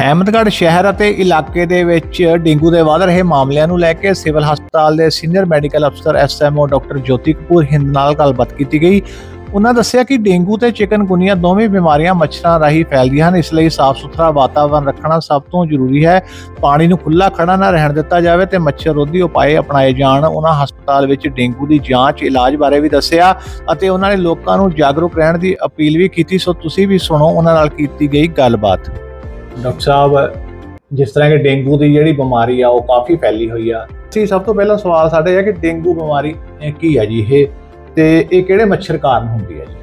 ਅਹਿਮਦਗੜ੍ਹ ਸ਼ਹਿਰ ਅਤੇ ਇਲਾਕੇ ਦੇ ਵਿੱਚ ਡੇਂਗੂ ਦੇ ਵਧ ਰਹੇ ਮਾਮਲਿਆਂ ਨੂੰ ਲੈ ਕੇ ਸਿਵਲ ਹਸਪਤਾਲ ਦੇ ਸੀਨੀਅਰ ਮੈਡੀਕਲ ਅਫਸਰ ਐਸਐਮਓ ਡਾਕਟਰ ਜੋਤੀ ਕਪੂਰ ਹਿੰਦ ਨਾਲ ਗੱਲਬਾਤ ਕੀਤੀ ਗਈ। ਉਹਨਾਂ ਦੱਸਿਆ ਕਿ ਡੇਂਗੂ ਤੇ ਚਿਕਨਗੁਨੀਆ ਦੋਵੇਂ ਬਿਮਾਰੀਆਂ ਮੱਛਰਾਂ ਰਾਹੀਂ ਫੈਲਦੀਆਂ ਹਨ, ਇਸ ਲਈ ਸਾਫ਼ ਸੁਥਰਾ ਵਾਤਾਵਰਣ ਰੱਖਣਾ ਸਭ ਤੋਂ ਜ਼ਰੂਰੀ ਹੈ। ਪਾਣੀ ਨੂੰ ਖੁੱਲਾ ਖੜਾ ਨਾ ਰਹਿਣ ਦਿੱਤਾ ਜਾਵੇ ਤੇ ਮੱਛਰ ਰੋਧੀ ਉਪਾਅ ਅਪਣਾਏ ਜਾਣ, ਉਹਨਾਂ ਹਸਪਤਾਲ ਵਿੱਚ ਡੇਂਗੂ ਦੀ ਜਾਂਚ, ਇਲਾਜ ਬਾਰੇ ਵੀ ਦੱਸਿਆ ਅਤੇ ਉਹਨਾਂ ਨੇ ਲੋਕਾਂ ਨੂੰ ਜਾਗਰੂਕ ਰਹਿਣ ਦੀ ਅਪੀਲ ਵੀ ਕੀਤੀ। ਸੋ ਤੁਸੀਂ ਵੀ ਸੁਣੋ, ਉਹਨਾਂ ਨਾਲ ਕੀਤੀ ਗਈ ਗੱਲਬਾਤ। ਡਾਕਟਰ ਸਾਹਿਬ, ਜਿਸ ਤਰ੍ਹਾਂ ਕਿ ਡੇਂਗੂ ਦੀ ਜਿਹੜੀ ਬਿਮਾਰੀ ਆ, ਉਹ ਕਾਫੀ ਫੈਲੀ ਹੋਈ ਆ। ਸੀ ਸਭ ਤੋਂ ਪਹਿਲਾ ਸਵਾਲ ਸਾਡੇ ਹੈ ਕਿ ਡੇਂਗੂ ਬਿਮਾਰੀ ਕੀ ਹੈ ਜੀ ਇਹ? ਤੇ ਇਹ ਕਿਹੜੇ ਮੱਛਰ ਕਾਰਨ ਹੁੰਦੀ ਹੈ ਜੀ?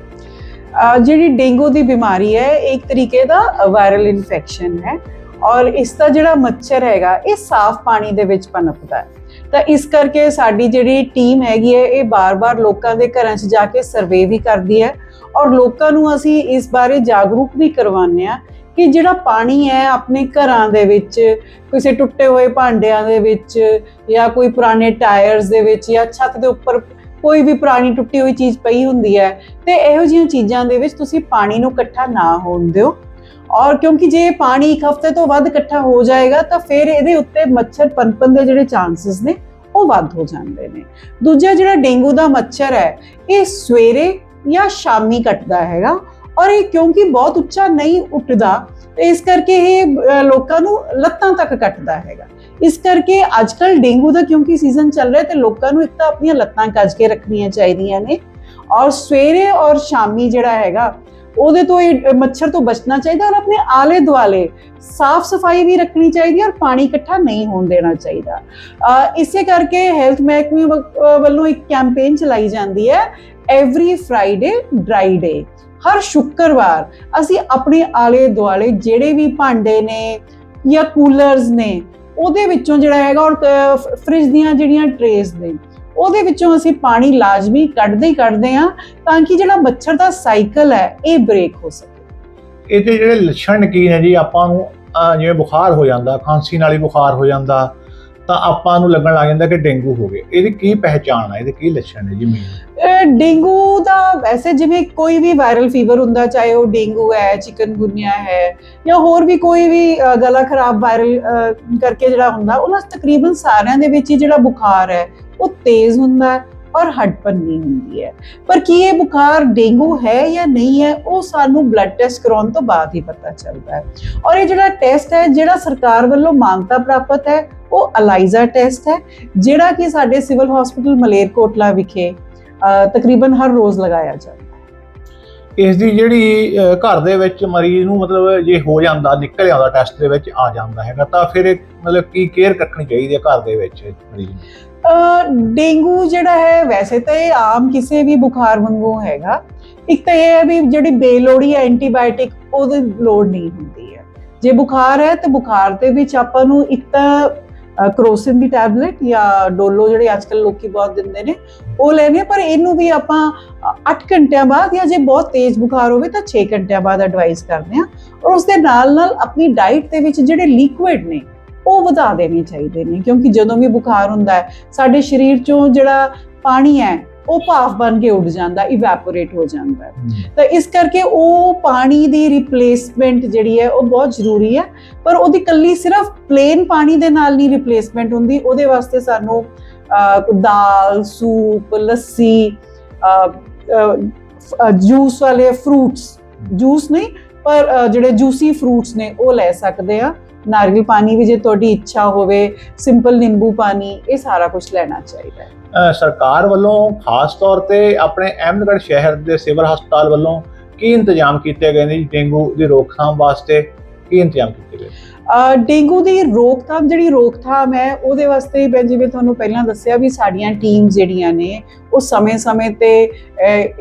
ਜਿਹੜੀ ਡੇਂਗੂ ਦੀ ਬਿਮਾਰੀ ਹੈ ਇੱਕ ਤਰੀਕੇ ਦਾ ਵਾਇਰਲ ਇਨਫੈਕਸ਼ਨ ਹੈ। ਔਰ ਇਸ ਦਾ ਜਿਹੜਾ ਮੱਛਰ ਹੈਗਾ, ਇਹ ਸਾਫ਼ ਪਾਣੀ ਦੇ ਵਿੱਚ ਪਨਪਦਾ ਹੈ। ਤਾਂ ਇਸ ਕਰਕੇ ਸਾਡੀ ਜਿਹੜੀ ਟੀਮ ਹੈਗੀ ਹੈ, ਇਹ ਬਾਰ-ਬਾਰ ਲੋਕਾਂ ਦੇ ਘਰਾਂ 'ਚ ਜਾ ਕੇ ਸਰਵੇ ਵੀ ਕਰਦੀ ਹੈ। ਔਰ ਲੋਕਾਂ ਨੂੰ ਅਸੀਂ ਇਸ ਬਾਰੇ ਜਾਗਰੂਕ ਵੀ ਕਰਵਾਉਂਦੇ ਆ ਕਿ ਜਿਹੜਾ ਪਾਣੀ ਹੈ ਆਪਣੇ ਘਰਾਂ ਦੇ ਵਿੱਚ, ਕਿਸੇ ਟੁੱਟੇ ਹੋਏ ਭਾਂਡਿਆਂ ਦੇ ਵਿੱਚ ਜਾਂ ਕੋਈ ਪੁਰਾਣੇ ਟਾਇਰਸ ਦੇ ਵਿੱਚ ਜਾਂ ਛੱਤ ਦੇ ਉੱਪਰ ਕੋਈ ਵੀ ਪੁਰਾਣੀ ਟੁੱਟੀ ਹੋਈ ਚੀਜ਼ ਪਈ ਹੁੰਦੀ ਹੈ, ਤੇ ਇਹੋ ਜਿਹੀਆਂ ਚੀਜ਼ਾਂ ਦੇ ਵਿੱਚ ਤੁਸੀਂ ਪਾਣੀ ਨੂੰ ਇਕੱਠਾ ਨਾ ਹੋਣ ਦਿਓ। ਔਰ ਕਿਉਂਕਿ ਜੇ ਪਾਣੀ ਇੱਕ ਹਫ਼ਤੇ ਤੋਂ ਵੱਧ ਇਕੱਠਾ ਹੋ ਜਾਏਗਾ, ਤਾਂ ਫਿਰ ਇਹਦੇ ਉੱਤੇ ਮੱਛਰ ਪਨਪਨ ਦੇ ਜਿਹੜੇ ਚਾਂਸਸ ਨੇ, ਉਹ ਵੱਧ ਹੋ ਜਾਂਦੇ ਨੇ। ਦੂਜਾ ਜਿਹੜਾ ਡੇਂਗੂ ਦਾ ਮੱਛਰ ਹੈ, ਇਹ ਸਵੇਰੇ ਜਾਂ ਸ਼ਾਮੀ ਕੱਟਦਾ ਹੈਗਾ। ਔਰ ਇਹ ਕਿਉਂਕਿ ਬਹੁਤ ਉੱਚਾ ਨਹੀਂ ਉੱਠਦਾ ਇਸ ਕਰਕੇ ਇਹ ਲੋਕਾਂ ਨੂੰ ਲੱਤਾਂ ਤੱਕ ਕੱਟਦਾ ਹੈਗਾ। ਇਸ ਕਰਕੇ ਅੱਜਕੱਲ ਡੇਂਗੂ ਦਾ ਕਿਉਂਕਿ ਸੀਜ਼ਨ ਚੱਲ ਰਿਹਾ, ਤੇ ਲੋਕਾਂ ਨੂੰ ਇੱਕ ਤਾਂ ਆਪਣੀਆਂ ਲੱਤਾਂ ਕੱਜ ਕੇ ਰੱਖਣੀਆਂ ਚਾਹੀਦੀਆਂ ਨੇ। ਔਰ ਸਵੇਰੇ ਔਰ ਸ਼ਾਮੀ ਜਿਹੜਾ ਹੈਗਾ, ਉਹਦੇ ਤੋਂ ਇਹ ਮੱਛਰ ਤੋਂ ਬਚਣਾ ਚਾਹੀਦਾ ਔਰ ਆਪਣੇ ਆਲੇ ਦੁਆਲੇ ਸਾਫ਼ ਸਫ਼ਾਈ ਵੀ ਰੱਖਣੀ ਚਾਹੀਦੀ ਹੈ ਔਰ ਪਾਣੀ ਇਕੱਠਾ ਨਹੀਂ ਹੋਣ ਦੇਣਾ ਚਾਹੀਦਾ। ਇਸੇ ਕਰਕੇ ਹੈਲਥ ਮਹਿਕਮੇ ਵੱਲੋਂ ਇੱਕ ਕੈਂਪੇਨ ਚਲਾਈ ਜਾਂਦੀ ਹੈ ਐਵਰੀ ਫਰਾਈਡੇ ਡਰਾਈ ਡੇ ਹਰ ਸ਼ੁੱਕਰਵਾਰ ਅਸੀਂ ਆਪਣੇ ਆਲੇ ਦੁਆਲੇ ਜਿਹੜੇ ਵੀ ਭਾਂਡੇ ਨੇ ਜਾਂ ਕੂਲਰਸ ਨੇ, ਉਹਦੇ ਵਿੱਚੋਂ ਜਿਹੜਾ ਹੈਗਾ ਔਰ ਫ੍ਰਿਜ ਦੀਆਂ ਜਿਹੜੀਆਂ ਟਰੇਸ ਨੇ, ਉਹਦੇ ਵਿੱਚੋਂ ਅਸੀਂ ਪਾਣੀ ਲਾਜ਼ਮੀ ਕੱਢਦੇ ਹੀ ਕੱਢਦੇ ਆ ਤਾਂ ਕਿ ਜਿਹੜਾ ਮੱਛਰ ਦਾ ਸਾਈਕਲ ਹੈ, ਇਹ ਬ੍ਰੇਕ ਹੋ ਸਕੇ। ਇਹਦੇ ਜਿਹੜੇ ਲੱਛਣ ਕੀ ਨੇ ਜੀ? ਆਪਾਂ ਨੂੰ ਜਿਵੇਂ ਬੁਖਾਰ ਹੋ ਜਾਂਦਾ, ਖਾਂਸੀ ਨਾਲ ਹੀ ਬੁਖਾਰ ਹੋ ਜਾਂਦਾ ਤਾਂ ਆਪਾਂ ਨੂੰ ਲੱਗਣ ਲੱਗ ਜਾਂਦਾ ਕਿ ਡੇਂਗੂ ਹੋ ਗਿਆ ਇਹਦੀ ਕੀ ਪਹਿਚਾਣ ਹੈ ਇਹਦੇ ਕੀ ਲੱਛਣ ਨੇ ਜੀ ਮੇਨ ਡੇਂਗੂ ਦਾ ਵੈਸੇ ਜਿਵੇਂ ਕੋਈ ਵੀ ਵਾਇਰਲ ਫੀਵਰ ਹੁੰਦਾ, ਚਾਹੇ ਉਹ ਡੇਂਗੂ ਹੈ, ਚਿਕਨਗੁਨੀਆ ਹੈ ਜਾਂ ਹੋਰ ਵੀ ਕੋਈ ਵੀ ਗਲਾ ਖਰਾਬ ਵਾਇਰਲ ਕਰਕੇ ਜਿਹੜਾ ਹੁੰਦਾ, ਉਹਨਾਂ ਤਕਰੀਬਨ ਸਾਰਿਆਂ ਦੇ ਵਿੱਚ ਹੀ ਜਿਹੜਾ ਬੁਖਾਰ ਹੈ, ਉਹ ਤੇਜ਼ ਹੁੰਦਾ ਹੈ। ਔਰ ਹੱਡਪੰਨੀ ਹੁੰਦੀ ਹੈ। ਪਰ ਕੀ ਇਹ ਬੁਖਾਰ ਡੇਂਗੂ ਹੈ ਜਾਂ ਨਹੀਂ ਹੈ, ਉਹ ਸਾਨੂੰ ਬਲੱਡ ਟੈਸਟ ਕਰਾਉਣ ਤੋਂ ਬਾਅਦ ਹੀ ਪਤਾ ਚੱਲਦਾ ਹੈ। ਔਰ ਇਹ ਜਿਹੜਾ ਟੈਸਟ ਹੈ, ਜਿਹੜਾ ਸਰਕਾਰ ਵੱਲੋਂ ਮਾਨਤਾ ਪ੍ਰਾਪਤ ਹੈ, ਉਹ ਅਲਾਈਜ਼ਾ ਟੈਸਟ ਹੈ, ਜਿਹੜਾ ਕਿ ਸਾਡੇ ਸਿਵਲ ਹਸਪੀਟਲ ਮਲੇਰਕੋਟਲਾ ਵਿਖੇ ਤਕਰੀਬਨ ਹਰ ਰੋਜ਼ ਲਗਾਇਆ ਜਾਂਦਾ ਹੈ। ਇਸ ਦੀ ਜਿਹੜੀ ਘਰ ਦੇ ਵਿੱਚ ਮਰੀਜ਼ ਨੂੰ ਮਤਲਬ ਜੇ ਹੋ ਜਾਂਦਾ, ਨਿਕਲ ਆਉਂਦਾ ਟੈਸਟ ਦੇ ਵਿੱਚ, ਆ ਜਾਂਦਾ ਹੈਗਾ, ਤਾਂ ਫਿਰ ਮਤਲਬ ਕੀ ਕੇਅਰ ਰੱਖਣੀ ਚਾਹੀਦੀ ਹੈ ਘਰ ਦੇ ਵਿੱਚ ਮਰੀਜ਼ ਨੂੰ? ਡੇਂਗੂ ਜਿਹੜਾ ਹੈ, ਵੈਸੇ ਤਾਂ ਇਹ ਆਮ ਕਿਸੇ ਵੀ ਬੁਖਾਰ ਵਾਂਗੂ ਹੈਗਾ। ਇੱਕ ਤਾਂ ਇਹ ਹੈ ਵੀ ਜਿਹੜੀ ਬੇਲੋੜੀ ਐਂਟੀਬਾਇਓਟਿਕ ਉਹਦੀ ਲੋੜ ਨਹੀਂ ਹੁੰਦੀ ਹੈ। ਜੇ ਬੁਖਾਰ ਹੈ, ਤੇ ਬੁਖਾਰ ਦੇ ਵਿੱਚ ਆਪਾਂ ਨੂੰ ਇੱਕ ਤਾਂ ਕਰੋਸਿਨ ਦੀ ਟੈਬਲੇਟ ਜਾਂ ਡੋਲੋ ਜਿਹੜੇ ਅੱਜਕੱਲ ਲੋਕੀ ਬਹੁਤ ਦਿੰਦੇ ਨੇ, ਉਹ ਲੈਣੇ ਪਰ ਇਹਨੂੰ ਵੀ ਆਪਾਂ 8 ਘੰਟਿਆਂ ਬਾਅਦ ਜਾਂ ਜੇ ਬਹੁਤ ਤੇਜ਼ ਬੁਖਾਰ ਹੋਵੇ ਤਾਂ 6 ਘੰਟਿਆਂ ਬਾਅਦ ਐਡਵਾਈਸ ਕਰਦੇ ਆ ਔਰ ਉਸ ਦੇ ਨਾਲ ਨਾਲ ਆਪਣੀ ਡਾਈਟ ਦੇ ਵਿੱਚ ਜਿਹੜੇ ਲਿਕੁਇਡ ਨੇ, ਉਹ ਵਧਾ ਦੇਣੇ ਚਾਹੀਦੇ ਨੇ, ਕਿਉਂਕਿ ਜਦੋਂ ਵੀ ਬੁਖਾਰ ਹੁੰਦਾ ਹੈ, ਸਾਡੇ ਸਰੀਰ ਚੋਂ ਜਿਹੜਾ ਪਾਣੀ ਹੈ ਉਹ ਭਾਫ ਬਣ ਕੇ ਉੱਡ ਜਾਂਦਾ ਇਵੈਪੋਰੇਟ ਹੋ ਜਾਂਦਾ ਤਾਂ ਇਸ ਕਰਕੇ ਉਹ ਪਾਣੀ ਦੀ ਰਿਪਲੇਸਮੈਂਟ ਜਿਹੜੀ ਹੈ ਉਹ ਬਹੁਤ ਜ਼ਰੂਰੀ ਹੈ। ਪਰ ਉਹਦੀ ਕੱਲੀ ਸਿਰਫ ਪਲੇਨ ਪਾਣੀ ਦੇ ਨਾਲ ਨਹੀਂ ਰਿਪਲੇਸਮੈਂਟ ਹੁੰਦੀ ਉਹਦੇ ਵਾਸਤੇ ਸਾਨੂੰ ਦਾਲ ਸੂਪ ਲੱਸੀ ਜੂਸ ਵਾਲੇ ਫਰੂਟਸ ਜੂਸ ਨਹੀਂ ਪਰ ਜਿਹੜੇ ਜੂਸੀ ਫਰੂਟਸ ਨੇ ਉਹ ਲੈ ਸਕਦੇ ਆ। ਨਾਰੀਅਲ ਪਾਣੀ ਵੀ ਜੇ ਤੁਹਾਡੀ ਇੱਛਾ ਹੋਵੇ ਸਿੰਪਲ ਨਿੰਬੂ ਪਾਣੀ ਇਹ ਸਾਰਾ ਕੁਝ ਲੈਣਾ ਚਾਹੀਦਾ ਹੈ। ਸਰਕਾਰ ਵੱਲੋਂ ਖਾਸ ਤੌਰ ਤੇ ਆਪਣੇ ਅਹਿਮਦਗੜ੍ਹ ਸ਼ਹਿਰ ਦੇ ਸਿਵਲ ਹਸਪਤਾਲ ਵੱਲੋਂ ਕੀ ਇੰਤਜ਼ਾਮ ਕੀਤੇ ਗਏ ਨੇ ਡੇਂਗੂ ਦੀ ਰੋਕਥਾਮ ਵਾਸਤੇ? ਕੀ ਇੰਤਜ਼ਾਮ ਕੀਤੇ ਗਏ? ਡੇਂਗੂ ਦੀ ਰੋਕਥਾਮ ਜਿਹੜੀ ਰੋਕਥਾਮ ਹੈ, ਉਹਦੇ ਵਾਸਤੇ ਮੈਂ ਜਿਵੇਂ ਤੁਹਾਨੂੰ ਪਹਿਲਾਂ ਦੱਸਿਆ ਵੀ ਸਾਡੀਆਂ ਟੀਮ ਜਿਹੜੀਆਂ ਨੇ, ਉਹ ਸਮੇਂ-ਸਮੇਂ ਤੇ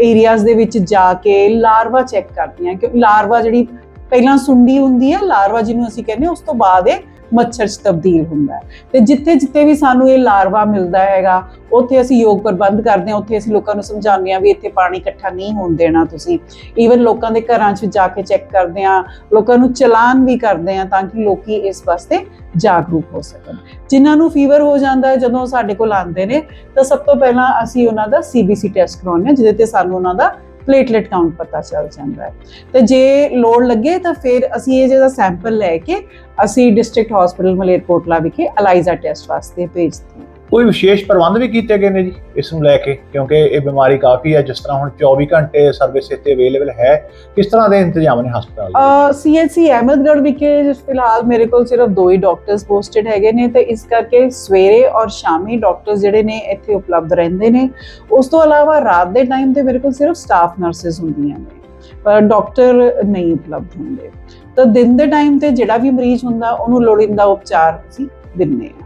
ਏਰੀਆਜ਼ ਦੇ ਵਿੱਚ ਜਾ ਕੇ ਲਾਰਵਾ ਚੈੱਕ ਕਰਦੀਆਂ ਕਿ ਲਾਰਵਾ ਜਿਹੜੀ ਪਹਿਲਾਂ ਸੁੰਡੀ ਹੁੰਦੀ ਹੈ ਲਾਰਵਾ ਜਿਹਨੂੰ ਅਸੀਂ ਕਹਿੰਦੇ ਉਸ ਤੋਂ ਬਾਅਦ ਇਹ ਮੱਛਰ 'ਚ ਤਬਦੀਲ ਹੁੰਦਾ ਹੈ। ਤੇ ਜਿੱਥੇ ਜਿੱਥੇ ਵੀ ਸਾਨੂੰ ਇਹ ਲਾਰਵਾ ਮਿਲਦਾ ਹੈਗਾ, ਉੱਥੇ ਅਸੀਂ ਯੋਗ ਪ੍ਰਬੰਧ ਕਰਦੇ ਹਾਂ, ਉੱਥੇ ਅਸੀਂ ਲੋਕਾਂ ਨੂੰ ਸਮਝਾਉਂਦੇ ਹਾਂ ਵੀ ਇੱਥੇ ਪਾਣੀ ਇਕੱਠਾ ਨਹੀਂ ਹੋਣ ਦੇਣਾ ਤੁਸੀਂ। ਈਵਨ ਲੋਕਾਂ ਦੇ ਘਰਾਂ 'ਚ ਜਾ ਕੇ ਚੈੱਕ ਕਰਦੇ ਹਾਂ, ਲੋਕਾਂ ਨੂੰ ਚਲਾਨ ਵੀ ਕਰਦੇ ਹਾਂ ਤਾਂ ਕਿ ਲੋਕੀ ਇਸ ਵਾਸਤੇ ਜਾਗਰੂਕ ਹੋ ਸਕਣ। ਜਿਨ੍ਹਾਂ ਨੂੰ ਫੀਵਰ ਹੋ ਜਾਂਦਾ ਹੈ, ਜਦੋਂ ਸਾਡੇ ਕੋਲ ਆਉਂਦੇ ਨੇ, ਤਾਂ ਸਭ ਤੋਂ ਪਹਿਲਾਂ ਅਸੀਂ ਉਹਨਾਂ ਦਾ ਸੀਬੀਸੀ ਟੈਸਟ ਕਰਾਉਂਦੇ ਹਾਂ, ਜਿਹਦੇ ਤੇ ਸਾਨੂੰ ਉਹਨਾਂ ਦਾ ਪਲੇਟਲੇਟ ਕਾਊਂਟ ਪਤਾ ਚੱਲ ਜਾਂਦਾ ਹੈ। ਤੇ ਜੇ ਲੋੜ ਲੱਗੇ ਤਾਂ ਫਿਰ ਅਸੀਂ ਇਹ ਜਿਹੜਾ ਸੈਂਪਲ ਲੈ ਕੇ ਅਸੀਂ ਡਿਸਟ੍ਰਿਕਟ ਹਸਪੀਟਲ ਮਲੇਰਕੋਟਲਾ ਵਿਖੇ ਅਲਾਈਜ਼ਾ ਟੈਸਟ ਵਾਸਤੇ ਭੇਜਦੇ ਹਾਂ। ਕੋਈ ਵਿਸ਼ੇਸ਼ ਪ੍ਰਬੰਧ ਵੀ ਕੀਤੇ ਗਏ ਨੇ ਜੀ ਇਸ ਨੂੰ ਲੈ ਕੇ, ਕਿਉਂਕਿ ਇਹ ਬਿਮਾਰੀ ਕਾਫੀ ਹੈ, ਜਿਸ ਤਰ੍ਹਾਂ ਹੁਣ 24 ਘੰਟੇ ਸਰਵਿਸ ਇੱਥੇ ਅਵੇਲੇਬਲ ਹੈ, ਕਿਸ ਤਰ੍ਹਾਂ ਦੇ ਇੰਤਜ਼ਾਮ ਨੇ ਹਸਪਤਾਲ ਦੇ? ਸੀਐਚਸੀ ਅਹਿਮਦਗੜ੍ਹ ਵਿਖੇ ਜਿਸ ਫਿਲਹਾਲ ਮੇਰੇ ਕੋਲ ਸਿਰਫ ਦੋ ਹੀ ਡਾਕਟਰਸ ਪੋਸਟਡ ਹੈਗੇ ਨੇ ਤੇ ਇਸ ਕਰਕੇ ਸਵੇਰੇ ਔਰ ਸ਼ਾਮੀ ਡਾਕਟਰਸ ਜਿਹੜੇ ਨੇ ਇੱਥੇ ਉਪਲਬਧ ਰਹਿੰਦੇ ਨੇ। ਉਸ ਤੋਂ ਇਲਾਵਾ ਰਾਤ ਦੇ ਟਾਈਮ ਤੇ ਮੇਰੇ ਕੋਲ ਸਿਰਫ ਸਟਾਫ ਨਰਸਿਸ ਹੁੰਦੀਆਂ ਨੇ, ਪਰ ਡਾਕਟਰ ਨਹੀਂ ਉਪਲਬਧ ਹੁੰਦੇ। ਤਾਂ ਦਿਨ ਦੇ ਟਾਈਮ ਤੇ ਜਿਹੜਾ ਵੀ ਮਰੀਜ਼ ਹੁੰਦਾ, ਉਹਨੂੰ ਲੋੜੀਂਦਾ ਉਪਚਾਰ ਅਸੀਂ ਦਿੰਦੇ ਹਾਂ।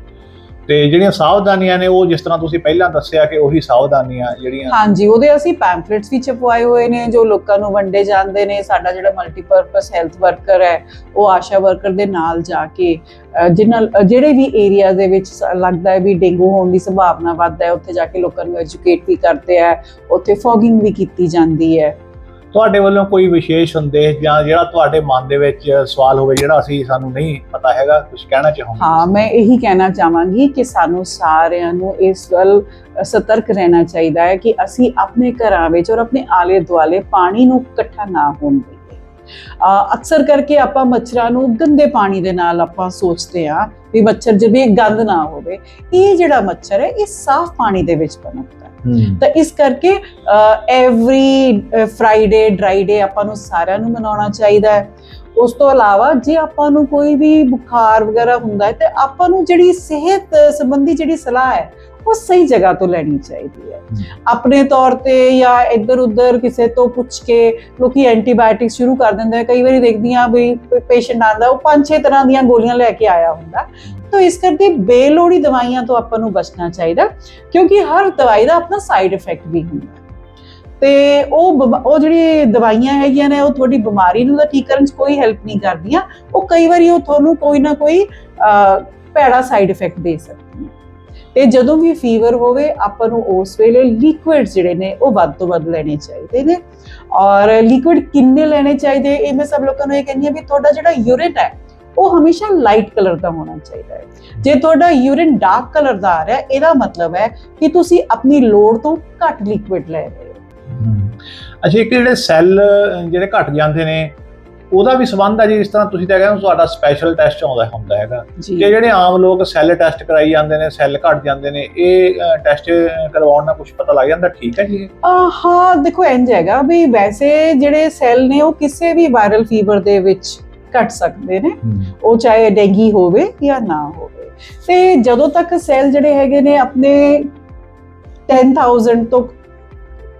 ਤੇ ਜਿਹੜੀਆਂ ਸਾਵਧਾਨੀਆਂ ਨੇ, ਉਹ ਜਿਸ ਤਰ੍ਹਾਂ ਤੁਸੀਂ ਪਹਿਲਾਂ ਦੱਸਿਆ ਕਿ ਉਹੀ ਸਾਵਧਾਨੀਆਂ ਜਿਹੜੀਆਂ ਹਾਂਜੀ, ਉਹਦੇ ਅਸੀਂ ਪੈਂਫਲੇਟਸ ਵੀ ਛਪਵਾਏ ਹੋਏ ਨੇ, ਜੋ ਲੋਕਾਂ ਨੂੰ ਵੰਡੇ ਜਾਂਦੇ ਨੇ, ਸਾਡਾ ਜਿਹੜਾ ਮਲਟੀਪਰਪਸ ਹੈਲਥ ਵਰਕਰ ਹੈ, ਉਹ ਆਸ਼ਾ ਵਰਕਰ ਦੇ ਨਾਲ ਜਾ ਕੇ ਜਿਨ੍ਹਾਂ ਜਿਹੜੇ ਵੀ ਏਰੀਆ ਦੇ ਵਿੱਚ ਲੱਗਦਾ ਹੈ ਵੀ ਡੇਂਗੂ ਹੋਣ ਦੀ ਸੰਭਾਵਨਾ ਵੱਧ ਹੈ, ਉੱਥੇ ਜਾ ਕੇ ਲੋਕਾਂ ਨੂੰ ਐਜੂਕੇਟ ਵੀ ਕਰਦੇ ਆ ਉੱਥੇ ਫੋਗਿੰਗ ਵੀ ਕੀਤੀ ਜਾਂਦੀ ਹੈ। ਤੁਹਾਡੇ ਵੱਲੋਂ ਕੋਈ ਵਿਸ਼ੇਸ਼ ਸੰਦੇਸ਼ ਜਾਂ ਜਿਹੜਾ ਤੁਹਾਡੇ ਮਨ ਦੇ ਵਿੱਚ ਸਵਾਲ ਹੋਵੇ, ਜਿਹੜਾ ਅਸੀਂ ਸਾਨੂੰ ਨਹੀਂ ਪਤਾ ਹੈਗਾ ਕੁਝ ਕਹਿਣਾ ਚਾਹੋਗੇ? ਹਾਂ, ਮੈਂ ਇਹੀ ਕਹਿਣਾ ਚਾਹਾਂਗੀ ਕਿ ਸਾਨੂੰ ਸਾਰਿਆਂ ਨੂੰ ਇਸ ਵੱਲ ਸਤਰਕ ਰਹਿਣਾ ਚਾਹੀਦਾ ਹੈ ਕਿ ਅਸੀਂ ਆਪਣੇ ਘਰਾਂ ਵਿੱਚ ਔਰ ਆਪਣੇ ਆਲੇ ਦੁਆਲੇ ਪਾਣੀ ਨੂੰ ਇਕੱਠਾ ਨਾ ਹੋਣ ਦੇਈਏ। ਅਕਸਰ ਕਰਕੇ ਆਪਾਂ ਮੱਛਰਾਂ ਨੂੰ ਗੰਦੇ ਪਾਣੀ ਦੇ ਨਾਲ ਆਪਾਂ ਸੋਚਦੇ ਹਾਂ ਵੀ ਮੱਛਰ ਜਿਵੇਂ ਗੰਦ ਨਾ ਹੋਵੇ, ਇਹ ਜਿਹੜਾ ਮੱਛਰ ਹੈ, ਇਹ ਸਾਫ਼ ਪਾਣੀ ਦੇ ਵਿੱਚ ਪਨਪਦਾ ਹੈ। ਤਾਂ ਇਸ ਕਰਕੇ ਐਵਰੀ ਫਰਾਈਡੇ ਡਰਾਈ ਡੇ ਆਪਾਂ ਨੂੰ ਸਾਰਿਆਂ ਨੂੰ ਮਨਾਉਣਾ ਚਾਹੀਦਾ ਹੈ। ਉਸ ਤੋਂ ਇਲਾਵਾ ਜੇ ਆਪਾਂ ਨੂੰ ਕੋਈ ਵੀ ਬੁਖਾਰ ਵਗੈਰਾ ਹੁੰਦਾ ਹੈ ਤੇ ਆਪਾਂ ਨੂੰ ਜਿਹੜੀ ਸਿਹਤ ਸੰਬੰਧੀ ਜਿਹੜੀ ਸਲਾਹ ਹੈ ਉਹ ਸਹੀ ਜਗ੍ਹਾ ਤੋਂ ਲੈਣੀ ਚਾਹੀਦੀ ਹੈ। ਆਪਣੇ ਤੌਰ ਤੇ ਜਾਂ ਇੱਧਰ ਉੱਧਰ ਕਿਸੇ ਤੋਂ ਪੁੱਛ ਕੇ ਲੋਕੀ ਐਂਟੀਬਾਇਓਟਿਕ ਸ਼ੁਰੂ ਕਰ ਦਿੰਦੇ ਆ। ਕਈ ਵਾਰੀ ਦੇਖਦੀ ਆ ਵੀ ਪੇਸ਼ੈਂਟ ਆਂਦਾ ਉਹ ਪੰਜ ਛੇ ਤਰ੍ਹਾਂ ਦੀਆਂ ਗੋਲੀਆਂ ਲੈ ਕੇ ਆਇਆ ਹੁੰਦਾ। ਤਾਂ ਇਸ ਕਰਕੇ ਬੇਲੋੜੀ ਦਵਾਈਆਂ ਤੋਂ ਆਪਾਂ ਨੂੰ ਬਚਣਾ ਚਾਹੀਦਾ, ਕਿਉਂਕਿ ਹਰ ਦਵਾਈ ਦਾ ਆਪਣਾ ਸਾਈਡ ਇਫੈਕਟ ਵੀ ਹੁੰਦਾ। ਤੇ ਉਹ ਉਹ ਜਿਹੜੀ ਦਵਾਈਆਂ ਹੈਗੀਆਂ ਨੇ, ਉਹ ਤੁਹਾਡੀ ਬਿਮਾਰੀ ਨੂੰ ਤਾਂ ਠੀਕ ਕਰਨ 'ਚ ਕੋਈ ਹੈਲਪ ਨਹੀਂ ਕਰਦੀਆਂ। ਉਹ ਕਈ ਵਾਰੀ ਉਹ ਤੁਹਾਨੂੰ ਕੋਈ ਨਾ ਕੋਈ ਭੈੜਾ ਸਾਈਡ ਇਫੈਕਟ ਦੇ ਸਕਦੀਆਂ। ਤੇ ਜਦੋਂ ਵੀ ਫੀਵਰ ਹੋਵੇ, ਆਪਾਂ ਨੂੰ ਉਸ ਵੇਲੇ ਲਿਕੁਇਡ ਜਿਹੜੇ ਨੇ, ਉਹ ਵੱਧ ਤੋਂ ਵੱਧ ਲੈਣੇ ਚਾਹੀਦੇ ਨੇ। ਔਰ ਲਿਕੁਇਡ ਕਿੰਨੇ ਲੈਣੇ ਚਾਹੀਦੇ, ਇਹ ਮੈਂ ਸਭ ਲੋਕਾਂ ਨੂੰ ਇਹ ਕਹਿੰਦੀ ਹਾਂ ਵੀ ਤੁਹਾਡਾ ਜਿਹੜਾ ਯੂਰਿਨ ਹੈ ਉਹ ਹਮੇਸ਼ਾ ਲਾਈਟ ਕਲਰ ਦਾ ਹੋਣਾ ਚਾਹੀਦਾ ਹੈ। ਜੇ ਤੁਹਾਡਾ ਯੂਰਿਨ ਡਾਰਕ ਕਲਰ ਦਾ ਆ ਰਿਹਾ ਇਹਦਾ ਮਤਲਬ ਹੈ ਕਿ ਤੁਸੀਂ ਆਪਣੀ ਲੋੜ ਤੋਂ ਘੱਟ ਲਿਕੁਇਡ ਲੈ ਰਹੇ ਹੋ। ਅੱਛਾ ਇੱਕ ਜਿਹੜੇ ਸੈੱਲ ਜਿਹੜੇ ਘਟ ਜਾਂਦੇ ਨੇ ਉਹਦਾ ਵੀ ਸੰਬੰਧ ਹੈ ਜੀ ਇਸ ਤਰ੍ਹਾਂ ਤੁਸੀਂ ਤਾਂ ਕਹਿੰਦੇ ਹੋ ਤੁਹਾਡਾ ਸਪੈਸ਼ਲ ਟੈਸਟ ਆਉਂਦਾ ਹੁੰਦਾ ਹੈਗਾ। ਕਿ ਜਿਹੜੇ ਆਮ ਲੋਕ ਸੈੱਲ ਟੈਸਟ ਕਰਾਈ ਜਾਂਦੇ ਨੇ ਸੈੱਲ ਘਟ ਜਾਂਦੇ ਨੇ ਇਹ ਟੈਸਟ ਕਰਵਾਉਣ ਨਾਲ ਕੁਝ ਪਤਾ ਲੱਗ ਜਾਂਦਾ ਠੀਕ ਹੈ ਜੀ ਹਾਂ ਦੇਖੋ ਇੰਜ ਹੈਗਾ ਵੀ ਵੈਸੇ ਜਿਹੜੇ ਸੈੱਲ ਨੇ ਉਹ ਕਿਸੇ ਵੀ ਵਾਇਰਲ ਫੀਵਰ ਦੇ ਵਿੱਚ ਘਟ ਸਕਦੇ ਨੇ। ਉਹ ਚਾਹੇ ਡੈਂਗੀ ਹੋਵੇ ਜਾਂ ਨਾ ਹੋਵੇ। ਤੇ ਜਦੋਂ ਤੱਕ ਸੈੱਲ ਜਿਹੜੇ ਹੈਗੇ ਨੇ ਆਪਣੇ 10000 ਤੋਂ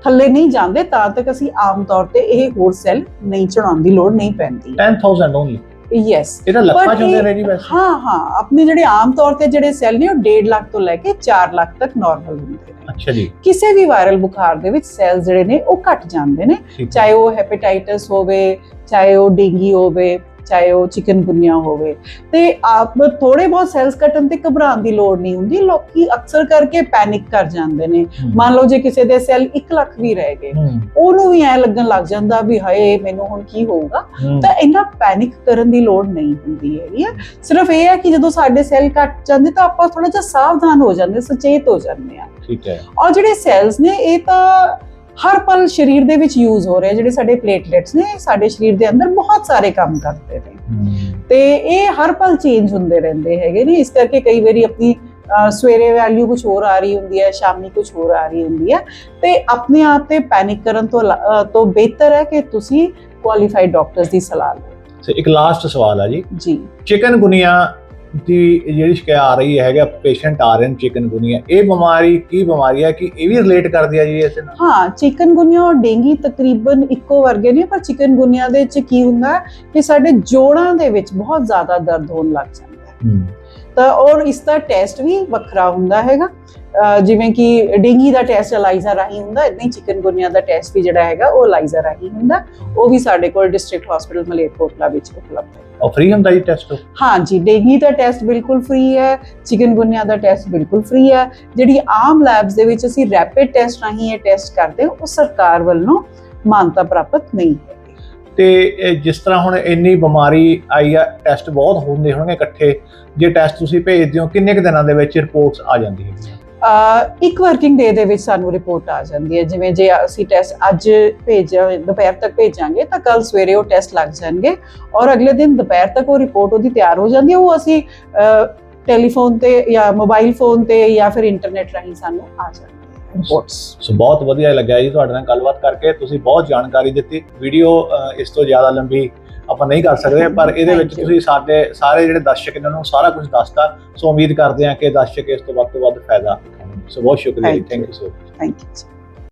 ਥੱਲੇ ਨਹੀਂ ਜਾਂਦੇ ਤਾਂ ਤੱਕ ਅਸੀਂ ਆਮ ਤੌਰ ਤੇ ਇਹ ਹੋਰ ਸੈੱਲ ਨਹੀਂ ਚੜਾਉਣ ਦੀ ਲੋੜ ਨਹੀਂ ਪੈਂਦੀ। 10000 ਓਨਲੀ ਯੈਸ ਇਹਦਾ ਲੱਖਾਂ But ਚ ਹੁੰਦੇ ਇਹ- ਨੇ ਜੀ ਵੈਸੇ ਹਾਂ ਹਾਂ। ਆਪਣੇ ਜਿਹੜੇ ਆਮ ਤੌਰ ਤੇ ਜਿਹੜੇ ਸੈੱਲ ਨੇ ਉਹ 1.5 ਲੱਖ ਤੋਂ ਲੈ ਕੇ 4 ਲੱਖ ਤੱਕ ਨਾਰਮਲ ਹੁੰਦੇ ਨੇ। ਅੱਛਾ ਜੀ। ਕਿਸੇ ਵੀ ਵਾਇਰਲ ਬੁਖਾਰ ਦੇ ਵਿੱਚ ਸੈੱਲ ਜਿਹੜੇ ਨੇ ਉਹ ਘਟ ਜਾਂਦੇ ਨੇ। ਚਾਹੇ ਉਹ ਹੈਪੇਟਾਈਟਸ ਹੋਵੇ ਚਾਹੇ ਉਹ ਡੇਂਗੀ ਹੋਵੇ। ਚਾਹੇ ਉਹ ਚਿਕਨਗੁਨਿਆ ਹੋਵੇ। ਤੇ ਆਪ ਥੋੜੇ ਬਹੁਤ ਸੈਲਸ ਘਟਣ ਤੇ ਘਬਰਾਉਣ ਦੀ ਲੋੜ ਨਹੀਂ ਹੁੰਦੀ। ਲੋਕੀ ਅਕਸਰ ਕਰਕੇ ਪੈਨਿਕ ਕਰ ਜਾਂਦੇ ਨੇ। ਮੰਨ ਲਓ ਜੇ ਕਿਸੇ ਦੇ ਸੈੱਲ 1 ਲੱਖ ਵੀ ਰਹਿ ਗਏ ਉਹਨੂੰ ਵੀ ਐ ਲੱਗਣ ਲੱਗ ਜਾਂਦਾ ਵੀ ਹਾਏ ਮੈਨੂੰ ਹੁਣ ਕੀ ਹੋਊਗਾ। ਤਾਂ ਇੰਨਾ ਪੈਨਿਕ ਕਰਨ ਦੀ ਲੋੜ ਨਹੀਂ ਹੁੰਦੀ ਹੈਗੀ ਸਿਰਫ ਇਹ ਹੈ ਕਿ ਜਦੋਂ ਸਾਡੇ ਸੈੱਲ ਘਟ ਜਾਂਦੇ ਤਾਂ ਆਪਾਂ ਥੋੜਾ ਜਿਹਾ ਸਾਵਧਾਨ ਹੋ ਜਾਂਦੇ ਸੁਚੇਤ ਹੋ ਜਾਂਦੇ ਆ। ਠੀਕ ਹੈ। ਔਰ ਜਿਹੜੇ ਸੈਲਸ ਨੇ ਇਹ ਤਾਂ ਹਰ ਪਲ ਸਰੀਰ ਦੇ ਵਿੱਚ ਯੂਜ਼ ਹੋ ਰਹੇ ਜਿਹੜੇ ਸਾਡੇ ਪਲੇਟਲੇਟਸ ਨੇ ਸਾਡੇ ਸਰੀਰ ਦੇ ਅੰਦਰ ਬਹੁਤ ਸਾਰੇ ਕੰਮ ਕਰਦੇ ਨੇ। ਤੇ ਇਹ ਹਰ ਪਲ ਚੇਂਜ ਹੁੰਦੇ ਰਹਿੰਦੇ ਹੈਗੇ ਨੇ। ਇਸ ਕਰਕੇ ਕਈ ਵਾਰੀ ਆਪਣੀ ਸਵੇਰੇ ਵੈਲਿਊ ਕੁਝ ਹੋਰ ਆ ਰਹੀ ਹੁੰਦੀ ਹੈ ਸ਼ਾਮੀ ਕੁਝ ਹੋਰ ਆ ਰਹੀ ਹੁੰਦੀ ਹੈ। ਤੇ ਆਪਣੇ ਆਪ ਤੇ ਪੈਨਿਕ ਕਰਨ ਤੋਂ ਤੋਂ ਬਿਹਤਰ ਹੈ ਕਿ ਤੁਸੀਂ ਕੁਆਲੀਫਾਈਡ ਡਾਕਟਰਸ ਦੀ ਸਲਾਹ ਲਓ। ਤੇ ਇੱਕ ਲਾਸਟ ਸਵਾਲ ਆ ਜੀ। ਜੀ। ਚਿਕਨਗੁਨੀਆ ਦੀ ਜਿਹੜੀ ਸ਼ਿਕਾਇਤ ਆ ਰਹੀ ਹੈਗਾ ਪੇਸ਼ੈਂਟ ਆ ਰਹੇ ਨੇ ਚਿਕਨਗੁਨੀਆ। ਇਹ ਬਿਮਾਰੀ ਕੀ ਬਿਮਾਰੀ ਹੈ ਕਿ ਇਹ ਵੀ ਰਿਲੇਟ ਕਰਦੀ ਹੈ ਜੀ ਇਸ ਨਾਲ? ਹਾਂ ਚਿਕਨਗੁਨਿਆ ਔਰ ਡੇਂਗੀ ਤਕਰੀਬਨ ਇੱਕੋ ਵਰਗੇ ਨੇ ਪਰ ਚਿਕਨਗੁਨਿਆ ਦੇ ਵਿੱਚ ਕੀ ਹੁੰਦਾ ਕਿ ਸਾਡੇ ਜੋੜਾਂ ਦੇ ਵਿੱਚ ਬਹੁਤ ਜ਼ਿਆਦਾ ਦਰਦ ਹੋਣ ਲੱਗ ਜਾਂਦਾ ਹੂੰ। ਤਾਂ ਔਰ ਇਸ ਦਾ ਟੈਸਟ ਵੀ ਵੱਖਰਾ ਹੁੰਦਾ ਹੈਗਾ। ਜਿਵੇਂ ਕਿ ਡੇਂਗੀ ਦਾ ਟੈਸਟ ਅਲਾਈਜ਼ਾ ਰਾਹੀਂ ਹੁੰਦਾ ਇਦਾਂ ਹੀ ਚਿਕਨਗੁਨਿਆ ਦਾ ਟੈਸਟ ਵੀ ਜਿਹੜਾ ਹੈਗਾ ਉਹ ਅਲਾਈਜ਼ਾ ਰਾਹੀਂ ਹੁੰਦਾ। ਉਹ ਵੀ ਸਾਡੇ ਕੋਲ ਡਿਸਟ੍ਰਿਕਟ ਹਸਪੀਟਲ ਮਲੇਰਕੋਟਲਾ ਵਿੱਚ ਉਪਲਬਧ ਹੈ। ਉਹ ਫ੍ਰੀ ਹੁੰਦਾ ਜੀ ਟੈਸਟ ਹਾਂ ਜੀ ਡੇਂਗੀ ਦਾ ਟੈਸਟ ਬਿਲਕੁਲ ਫ੍ਰੀ ਹੈ ਚਿਕਨਗੁਨਿਆ ਦਾ ਟੈਸਟ ਬਿਲਕੁਲ ਫ੍ਰੀ ਹੈ। ਜਿਹੜੀ ਆਮ ਲੈਬਸ ਦੇ ਵਿੱਚ ਅਸੀਂ ਰੈਪਿਡ ਟੈਸਟ ਰਾਹੀਂ ਇਹ ਟੈਸਟ ਕਰਦੇ ਹਾਂ ਉਹ ਸਰਕਾਰ ਵੱਲੋਂ ਮਾਨਤਾ ਪ੍ਰਾਪਤ ਨਹੀਂ ਹੈ। ਤੇ ਜਿਸ ਤਰ੍ਹਾਂ ਹੁਣ ਇੰਨੀ ਬਿਮਾਰੀ ਆਈ ਆ ਟੈਸਟ ਬਹੁਤ ਹੁੰਦੇ ਹੋਣਗੇ ਇਕੱਠੇ। ਜੇ ਟੈਸਟ ਤੁਸੀਂ ਭੇਜਦੇ ਹੋ, ਕਿੰਨੇ ਕੁ ਦਿਨਾਂ ਦੇ ਵਿੱਚ ਰਿਪੋਰਟਸ ਆ ਜਾਂਦੀਆਂ? ਹੈਗੀਆਂ ਇੱਕ ਵਰਕਿੰਗ ਡੇ ਦੇ ਵਿੱਚ ਸਾਨੂੰ ਰਿਪੋਰਟ ਆ ਜਾਂਦੀ ਹੈ। ਜਿਵੇਂ ਜੇ ਅਸੀਂ ਟੈਸਟ ਅੱਜ ਭੇਜ, ਦੁਪਹਿਰ ਤੱਕ ਭੇਜਾਂਗੇ, ਤਾਂ ਕੱਲ ਸਵੇਰੇ ਉਹ ਟੈਸਟ ਲੱਗ ਜਾਣਗੇ ਔਰ ਅਗਲੇ ਦਿਨ ਦੁਪਹਿਰ ਤੱਕ ਉਹ ਰਿਪੋਰਟ ਉਹਦੀ ਤਿਆਰ ਹੋ ਜਾਂਦੀ ਹੈ। ਉਹ ਅਸੀਂ ਟੈਲੀਫੋਨ ਤੇ ਜਾਂ ਮੋਬਾਈਲ ਫੋਨ ਤੇ ਜਾਂ ਫਿਰ ਇੰਟਰਨੈਟ ਰਾਹੀਂ ਸਾਨੂੰ ਆ ਜਾਂਦੀ ਸੋ ਬਹੁਤ ਵਧੀਆ ਲੱਗਿਆ ਜੀ ਤੁਹਾਡੇ ਨਾਲ ਗੱਲਬਾਤ ਕਰਕੇ। ਤੁਸੀਂ ਬਹੁਤ ਜਾਣਕਾਰੀ ਦਿੱਤੀ। ਵੀਡੀਓ ਇਸ ਤੋਂ ਜ਼ਿਆਦਾ ਲੰਬੀ ਆਪਾਂ ਨਹੀਂ ਕਰ ਸਕਦੇ ਪਰ ਇਹਦੇ ਵਿੱਚ. ਤੁਸੀਂ ਸਾਡੇ ਸਾਰੇ ਜਿਹੜੇ ਦਰਸ਼ਕ ਇਹਨਾਂ ਨੂੰ ਸਾਰਾ ਕੁਝ ਦੱਸਤਾ। ਸੋ ਉਮੀਦ ਕਰਦੇ ਹਾਂ ਕਿ ਦਰਸ਼ਕ ਇਸ ਤੋਂ ਵੱਧ ਤੋਂ ਵੱਧ ਫਾਇਦਾ ਸੋ ਬਹੁਤ ਸ਼ੁਕਰੀਆ thank. You so thank you